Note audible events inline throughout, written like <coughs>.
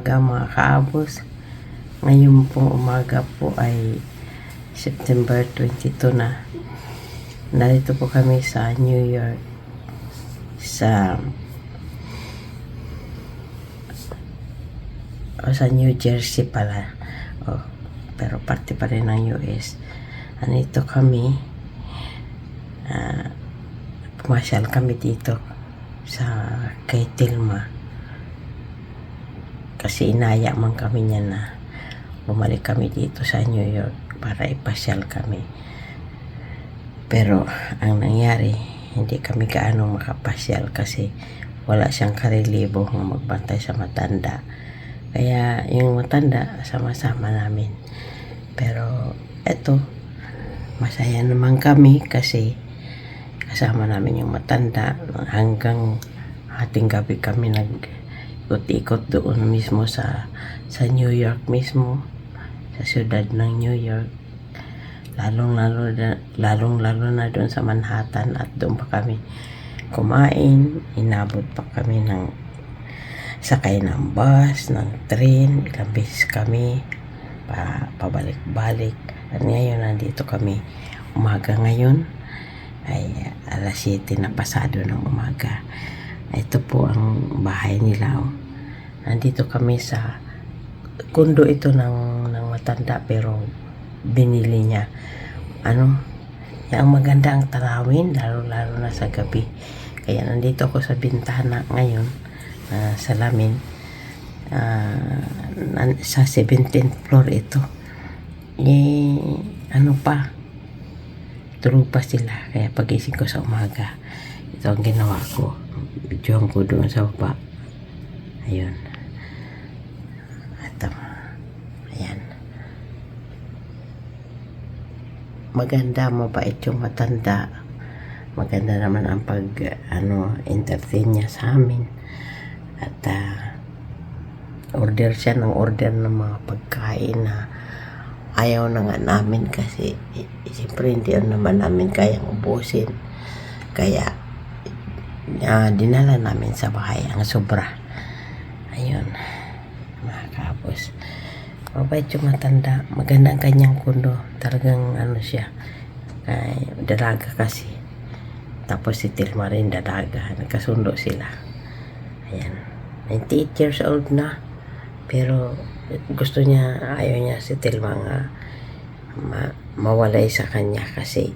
umaga mga kaabos. Ngayon pong umaga po ay September 22 na. Narito po kami sa New York. Sa o sa New Jersey pala. O, pero parte pa rin ng US. Andito kami. ah pumasyal kami dito sa kay Tilma. Kasi inaya man kami niya na bumalik kami dito sa New York para ipasyal kami. Pero ang nangyari, hindi kami gaano makapasyal kasi wala siyang karelibo na magbantay sa matanda. Kaya yung matanda, sama-sama namin. Pero eto, masaya naman kami kasi kasama namin yung matanda hanggang ating gabi kami nag ikot-ikot doon mismo sa sa New York mismo sa siyudad ng New York lalong lalo na, lalong lalo na doon sa Manhattan at doon pa kami kumain inabot pa kami ng sakay ng bus ng train ilang beses kami pa, pabalik-balik at ngayon nandito kami umaga ngayon ay alas 7 na pasado ng umaga. Ito po ang bahay nila. Oh. Nandito kami sa kundo ito ng, ng matanda pero binili niya. Ano, yung maganda ang tarawin lalo lalo na sa gabi. Kaya nandito ako sa bintana ngayon na salamin. Ah, nan- sa 17th floor ito. Eh, ano pa, tulog pa sila. Kaya pagising ko sa umaga, ito ang ginawa ko. Videoan ko doon sa baba. Ayun. At, um, ayan. Maganda, mabait yung matanda. Maganda naman ang pag, ano, entertain niya sa amin. At, ah, order siya ng order ng mga pagkain na ayaw na nga namin kasi eh, siyempre hindi naman namin kayang ubusin. Kaya ah, dinala namin sa bahay ang sobra. Ayun. Mga kapos. Mabait yung matanda. Maganda ang kanyang kundo. Talagang ano siya. Ay, dalaga kasi. Tapos si Tilma rin dalaga. Nagkasundo sila. Ayan. 98 years old na. Pero gusto niya, ayaw niya si Tilma nga ma- mawalay sa kanya kasi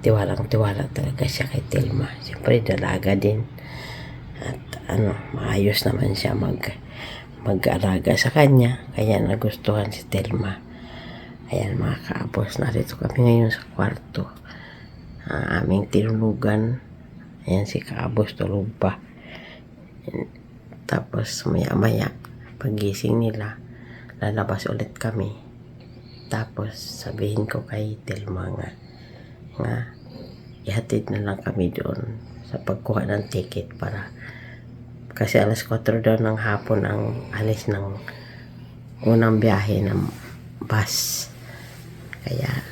tiwalang tiwala talaga siya kay Tilma. Siyempre dalaga din. At ano, maayos naman siya mag mag-alaga sa kanya. Kaya nagustuhan si Tilma. Ayan mga kaabos, narito kami ngayon sa kwarto. Ang aming tinulugan. Ayan si kaabos tulog pa. Tapos maya-maya, pagising nila, lalabas ulit kami. Tapos sabihin ko kay Telma nga, nga ihatid na lang kami doon sa pagkuha ng ticket para kasi alas 4 daw ng hapon ang alis ng unang biyahe ng bus. Kaya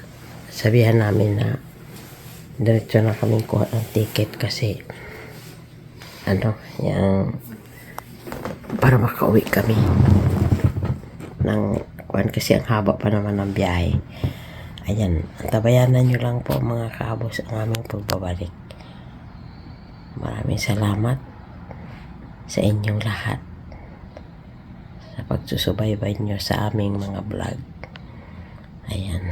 sabihan namin na diretso na kami kuha ng ticket kasi ano, yung para makauwi kami ng kuan kasi ang haba pa naman ng biyahe. Ayan, tabayanan nyo lang po mga kaabos ang aming pagbabalik. Maraming salamat sa inyong lahat sa pagsusubaybay nyo sa aming mga vlog. Ayan.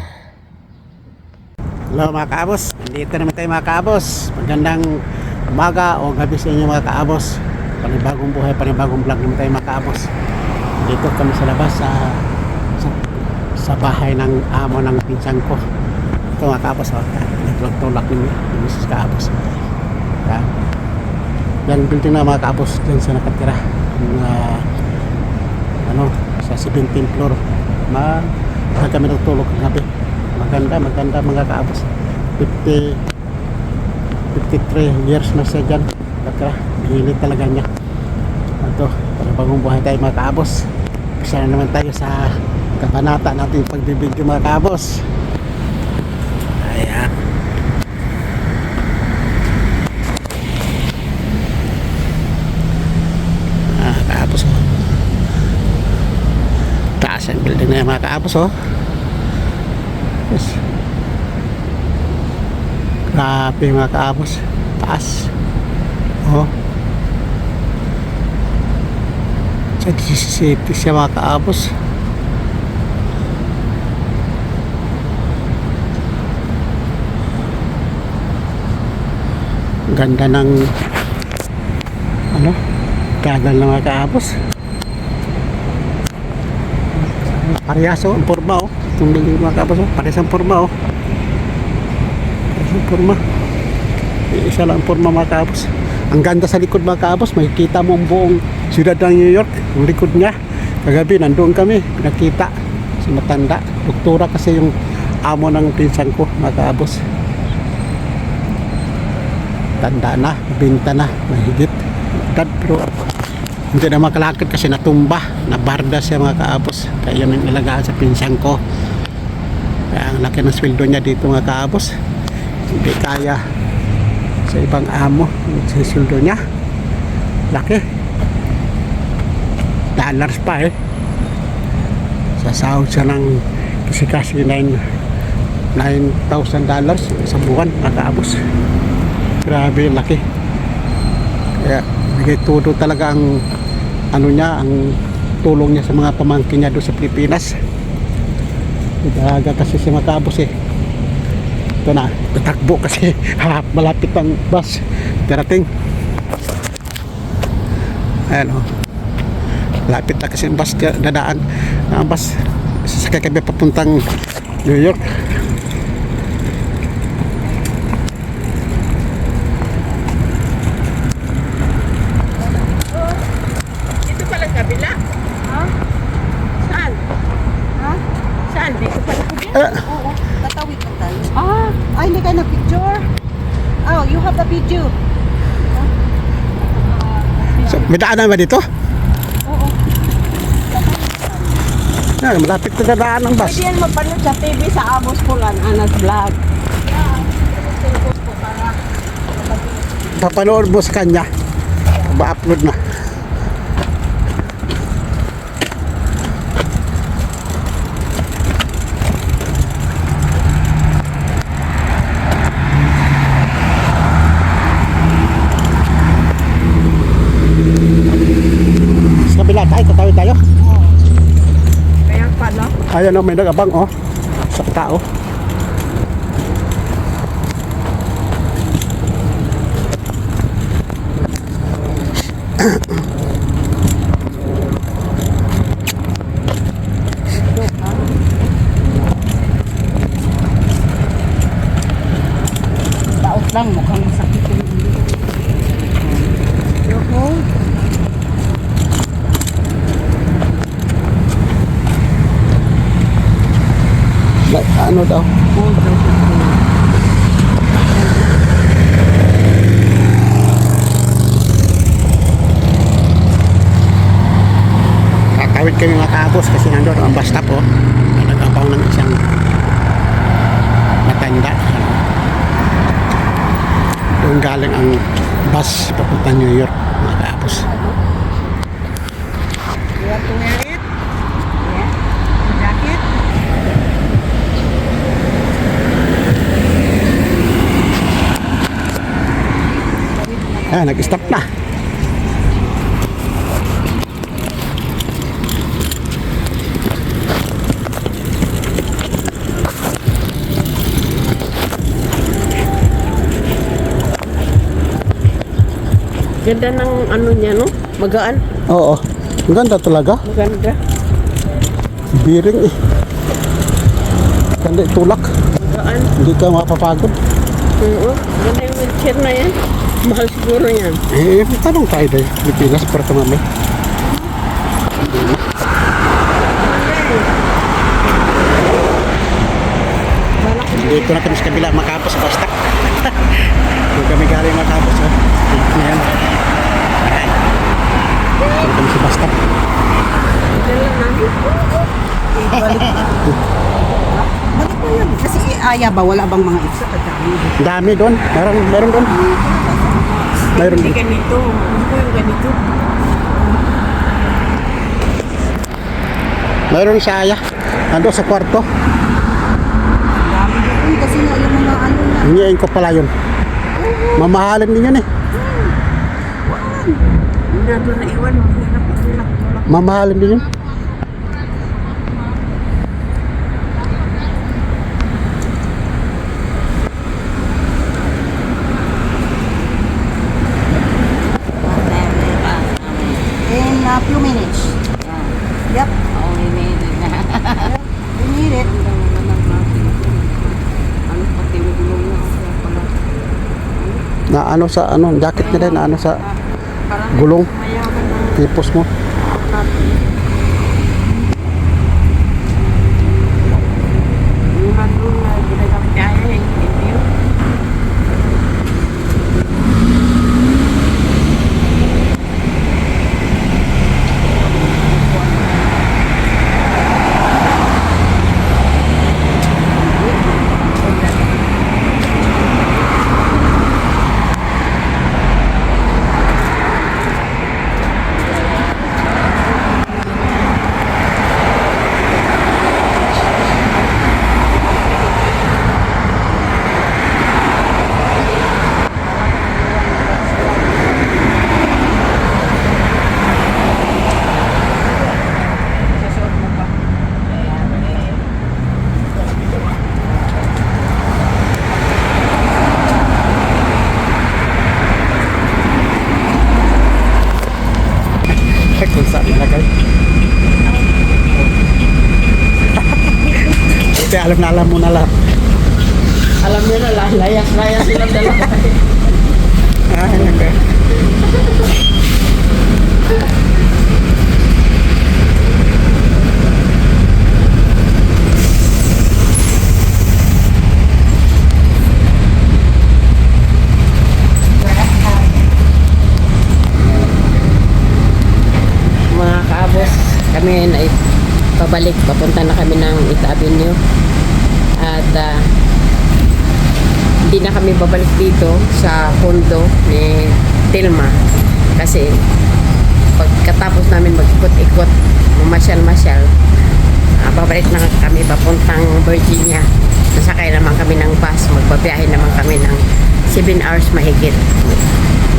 Hello mga kaabos, dito naman tayo mga kaabos. Magandang umaga o gabi sa inyo mga kaabos. Panibagong buhay, panibagong vlog naman tayo mga kaabos. Dito kami sa labas sa sa, sa bahay ng amo ng pinsan ko. Ito mga kaabos, oh, nagtulak ni Mrs. Kaabos. Yan. Yan building na mga kaabos, dyan sa nakatira. Yung, ah, ano, sa 17th floor. Ma, saan kami nagtulog kagabi. Maganda, maganda mga kaabos. 50 53 years na siya dyan. Kaya, hilit talaga niya. Ito, para bagong buhay tayo mga kaabos. Isa na naman tayo sa kabanata natin yung pagbibidyo mga kaabos. Ayan. Ah, kaabos mo. Yan mga kaabos oh. Yes. Grabe mga kaabos. Taas. Oh. Sa City siya mga kaabos. Ganda ng ano? Tagal na mga kaabos. Parehas oh, ang forma oh. Itong mga kaabos oh. Parehas ang forma oh. Parehas ang forma. Isa lang ang forma mga kaabos. Ang ganda sa likod mga kaabos. Makikita mo ang buong siyudad ng New York. Ang likod niya. Kagabi nandoon kami. Nakita si matanda. Doktora kasi yung amo ng pinsan ko mga kaabos. Tanda na. Binta na. Mahigit. Dad, pero hindi na makalakad kasi natumba nabarda siya mga kaabos. Kaya yun ang sa pinsan ko. Kaya ang laki ng sweldo niya dito mga kaabos. Hindi kaya sa ibang amo sa sweldo niya. Laki. Dollars pa eh. Sasahod siya ng kasi kasi 9 9,000 dollars sa buwan mga kaabos. Grabe laki. Kaya bigay todo talaga ang ano niya, ang tulong niya sa mga pamangkin niya doon sa Pilipinas. Nagaga kasi si Matabos eh. Ito na, tatakbo kasi <laughs> ha, malapit ang bus. Darating. Ayan o. Malapit na kasi ang bus dadaan. Ang bus sasakay kami papuntang New York. Dito pala kabila. Ha? Saan? Ha? Saan? Dito pala kabila. Eh, Oo. Tatawid na tayo. Ah, ay, hindi ka na picture. Oh, you have a video. so, may daanan ba dito? Oo. Ah, malapit na dadaan ang bus. Pwede yan mapanood sa TV sa Amos Pulan, Anas Vlog. Papanood mo sa kanya. Ba-upload na. Ayan o, may nagabang oh. Sa tao. Daot Tatawid kami mga kaabos kasi nandun ang bus stop oh. Nag-abang ng isang matanda. Doon galing ang bus papunta New York mga kaabos. You have to wear it? Yeah. Yung jacket? Ah, nag-stop na. Ganda ng ano niya, no? Magaan. Oo. Ang ganda talaga. Maganda. Biring eh. Ganda tulak. Magaan. Hindi ka mapapagod. Oo. Ganda yung wheelchair na yan. Mahal siguro yan. Eh, tanong tayo dahil Pilipinas para tumami. Dito na kami sa kabila, makapos basta. Doon kami galing makapos. Oh. Ayan. Na kami sa basta. Balik mo yun. Kasi aya ba, wala bang mga isa? Kadami. Dami doon. Meron, meron doon. Meron doon. ganito. Hindi ko yung ganito. Meron sa aya. Ando sa kwarto. Dami doon kasi nga yung mga ano na. Hingiin ko pala yun. Mamahalin din yun eh. Hindi na doon na iwan, mahirap, mahirap. Mamahalin din yun. In a few minutes. Yep. Only needed na. We need it. <laughs> Ano na ano sa ano, jacket niya din, na ano sa Parang gulong, tipos mo. Yung nandun na ginagamit niya ay hindi yun. Kung saan nilagay. Buti alam na alam mo na lahat. Alam niyo na lang, layas-layas silang dalawa. Ah, okay. Mga kaabos, kami ay pabalik. Papunta na kami ng Ita Avenue. At ah, hindi na kami babalik dito sa condo ni Tilma. Kasi pagkatapos namin mag-ikot-ikot, mamasyal-masyal, ah, babalik na kami papuntang Virginia. Nasakay naman kami ng bus. Magbabiyahe naman kami ng 7 hours mahigit.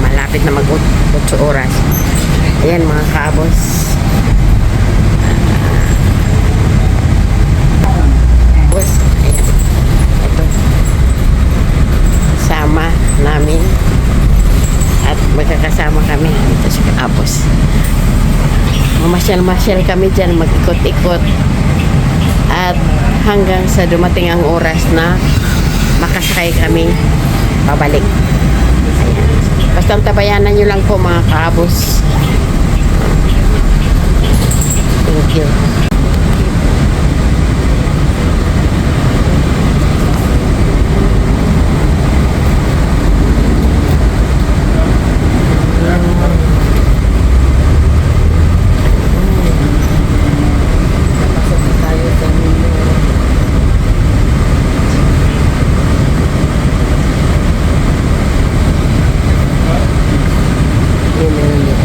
Malapit na mag-8 oras. Ayan mga kabos. Boss, ayan. Ito. Sama namin. At magkakasama kami dito sa kabos. Mamasyal-masyal kami dyan, mag-ikot-ikot. At hanggang sa dumating ang oras na makasakay kami pabalik. Ayan. Basta tabayanan nyo lang po mga kabos. Thank you. Yun, yun, yun.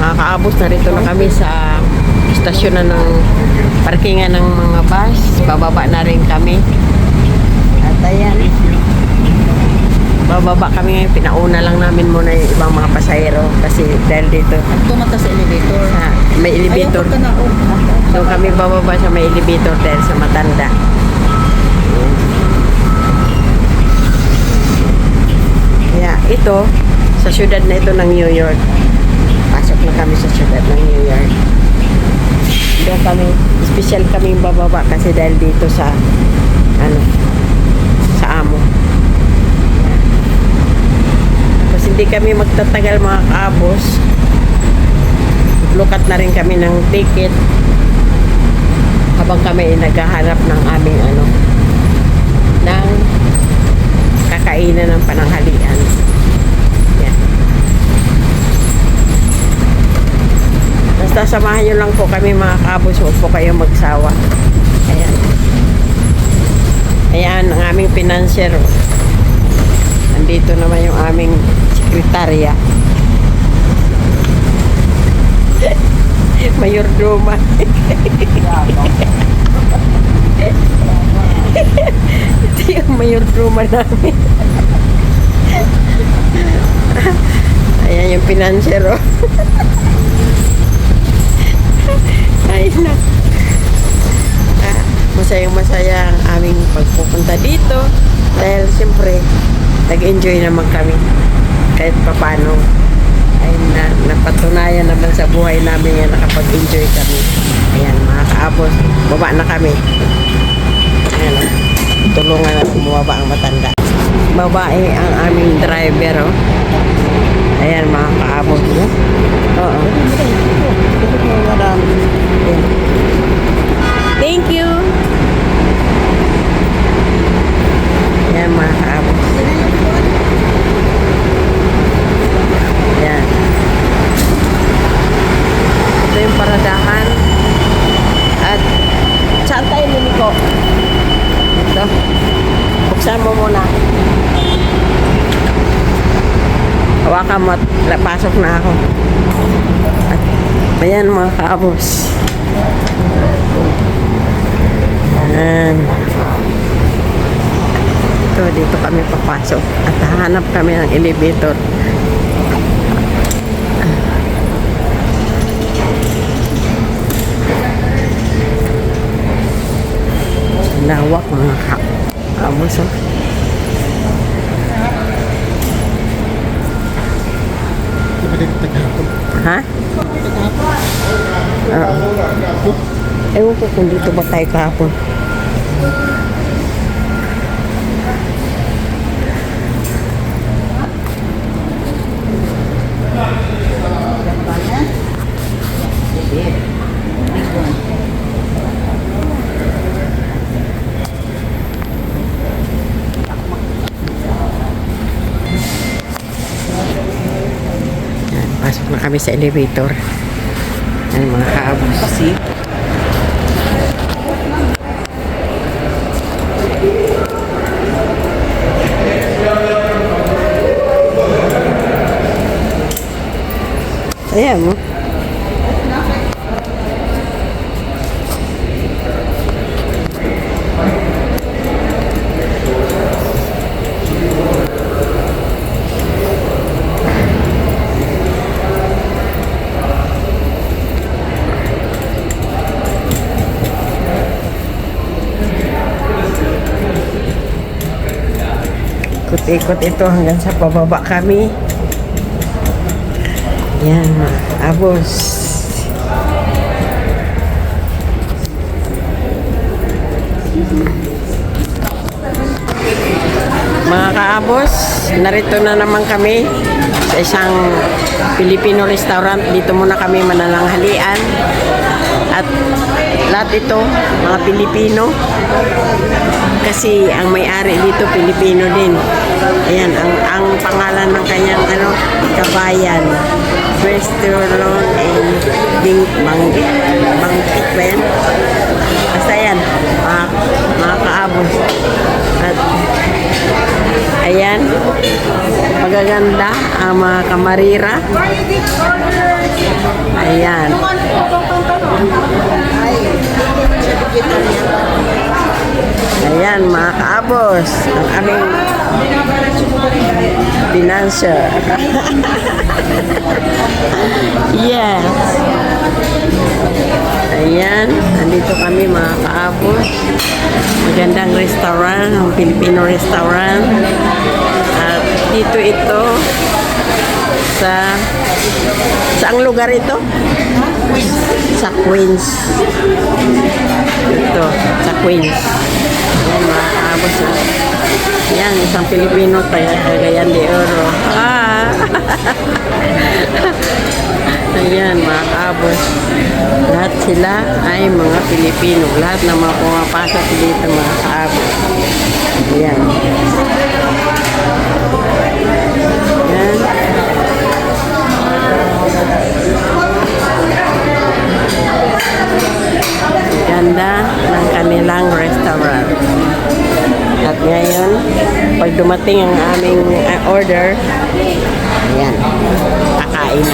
Mga kaabos, narito na kami sa istasyon na ng parkingan ng mga bus. Bababa na rin kami. At ayan. Bababa kami ngayon. Pinauna lang namin muna yung ibang mga pasahero. Kasi dahil dito Tumata sa elevator. sa may elevator. Ayaw na. Oh. So kami bababa sa may elevator dahil sa matanda. Kaya ito, sa syudad na ito ng New York. Pasok na kami sa syudad ng New York. kami. Special kaming bababa kasi dahil dito sa ano sa amo. Tapos hindi kami magtatagal mga kaabos. Lukat na rin kami ng ticket habang kami naghahanap ng aming ano ng kakainan ng pananghalian. Yan. Basta samahan nyo lang po kami mga kabos. Huwag po kayo magsawa. Ayan. Ayan ang aming financier. Andito naman yung aming sekretarya. <laughs> Mayor Duma. Ito yung mayor Duma namin. Ayan yung financier. Oh. <laughs> Ay na. Ah, masayang masaya ang aming pagpupunta dito. Dahil siyempre, nag-enjoy naman kami. Kahit papano. Ay na, napatunayan naman sa buhay namin yan nakapag-enjoy kami. Ayan, mga kaabos, baba na kami. Ayan, oh. tulungan na bumaba ang matanda. Babae ang aming driver, oh. Ayan, mga kaabos. Oh. Thank you. Ayan, mga kaabos. Ayan. Paradahan. At saan tayo lumiko? Ito. Buksan mo muna. Hawakan mo at pasok na ako. Ayan mga kaabos. Ayan. Ito, dito kami papasok. At hahanap kami ng elevator. Lawak mga ka- kaabos. Oh. Ha? Oo. Ewan ko kung dito ba tayo kahapon. Pasok na kami sa elevator. Mga kaabos. Kasi, Ayan mo. Ikot-ikot ito hanggang sa pababa kami. Yan, abos. Mga kaabos, narito na naman kami sa isang Filipino restaurant. Dito muna kami manananghalian. At lahat ito, mga Pilipino. Kasi ang may-ari dito, Pilipino din. Ayan, ang, ang pangalan ng kanyang ano, kabayan. Restaurant and Bing Banggit. Banggit ba yan? Basta yan, mga, mga kaabos. At ayan, magaganda ang mga kamarira. Ayan. Ayan, mga kaabos, ang aming financier. <laughs> yes. Ayan, nandito kami mga kaabos. Magandang restaurant, ang Filipino restaurant. At dito ito, sa saang lugar ito? Sa Queens. Ito, sa Queens. Ayan, mga kaabos. ah. Yan, isang Pilipino tayo, Cagayan de Oro. Ah! <laughs> Ayan, mga kaabos. Lahat sila ay mga Pilipino. Lahat ng mga pumapasok dito. Ayan. Ayan. Dumating ang aming uh, order, ayan, kakain.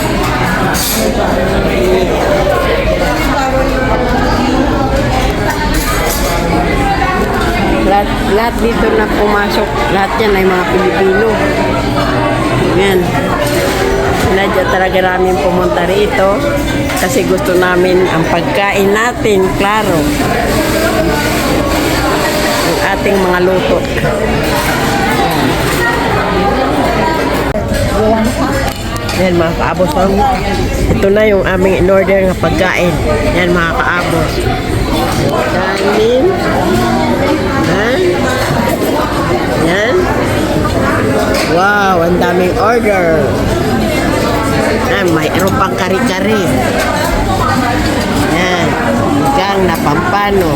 Lahat, lahat dito na pumasok, lahat yan ay mga Pilipino. Ayan. Sinadya talaga namin pumunta rito kasi gusto namin ang pagkain natin, klaro. Ang ating mga luto. Yan mga kaabos. oh. Ito na yung aming in-order ng pagkain. Yan mga kaabos. Kanin. Yan. Yan. Wow, ang daming order. Yan, mayroon pang kari-kari. Yan. Gang na pampano.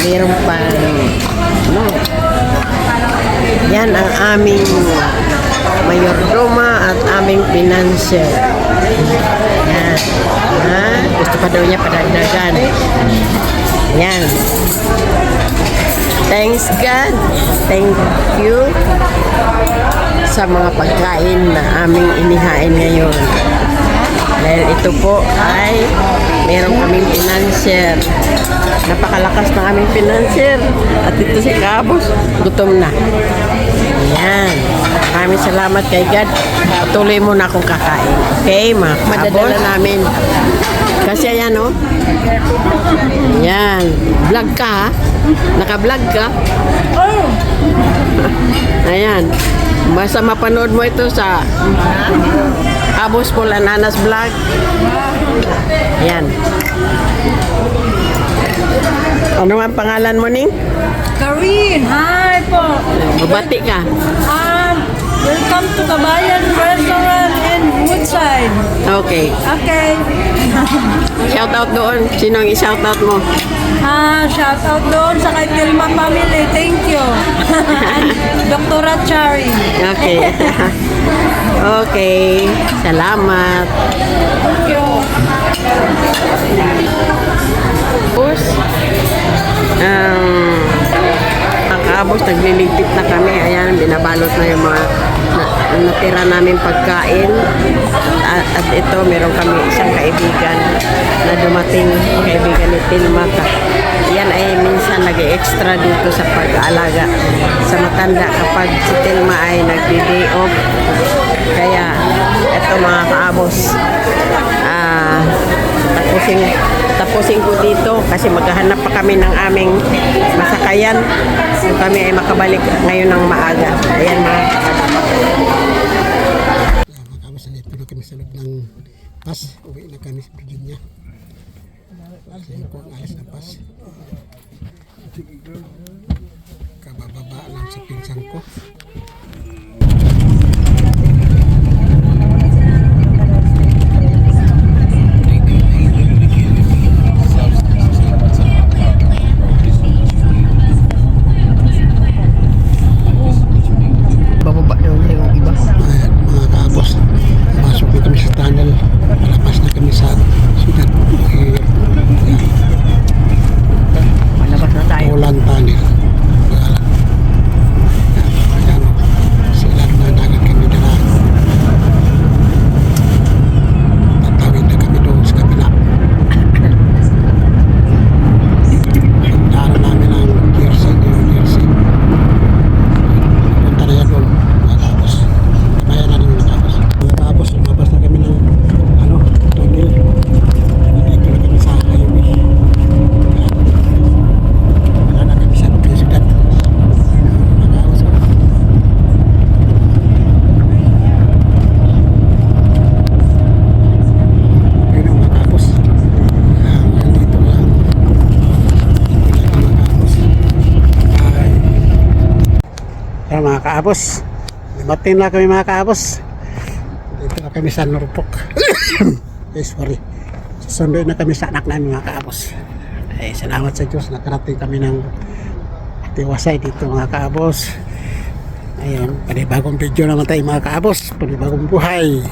Mayroon pang ano. Yan ang aming mayordoma at aming financier. Yan. Ha? Gusto pa daw niya padagdagan. Yan. Thanks God. Thank you sa mga pagkain na aming inihain ngayon. Dahil ito po ay meron kaming financier. Napakalakas ng aming financier. At ito si Kabos, gutom na. Ayan. Maraming salamat kay God. Patuloy mo na akong kakain. Okay, mga Madadala namin. Kasi ayan, oh. Ayan. Vlog ka, ha? Naka-vlog ka? Ayan. Basta mapanood mo ito sa Abos Polananas Vlog. Ayan. Ano ang pangalan mo, Ning? Karin, hi po. Bubati ka. Um, welcome to Kabayan Restaurant in Woodside. Okay. Okay. <laughs> Shout out doon. Sino ang i-shout out mo? Ah, shout out doon sa kay Tilma family. Thank you. <laughs> And Dr. Chari. Okay. <laughs> okay. Salamat. Thank you. Kabos, nagliligpit na kami. Ayan, binabalot na yung mga na, natira namin pagkain. At, at ito, meron kami isang kaibigan na dumating, kaibigan ni Tilma. Ka- Yan ay minsan nag-extra dito sa pag-aalaga sa matanda kapag si Tilma ay nag-day off. Kaya, ito mga kaabos, ah, tapusin tapusin ko dito kasi maghahanap pa kami ng aming masakayan so kami ay makabalik ngayon ng maaga ayan mga nandito na kami sa loob ng bus. Uwi na kami sa Virginia. Kasi ko ang ayos na bus. Kabababa lang sa pinsan ko. bababa daw na yung iba Ayan, mga kabos. Pasok na kami sa tunnel. Palabas na kami sa siyudad. Eh, kaabos. Dumating na kami mga kaabos. Dito na kami sa Norfolk. <coughs> eh, sorry. Susunduin na kami sa anak namin mga kaabos. Ay, salamat sa Diyos. Nakarating kami ng tiwasay dito mga kaabos. Ayun, panibagong video naman tayo mga kaabos. Panibagong buhay.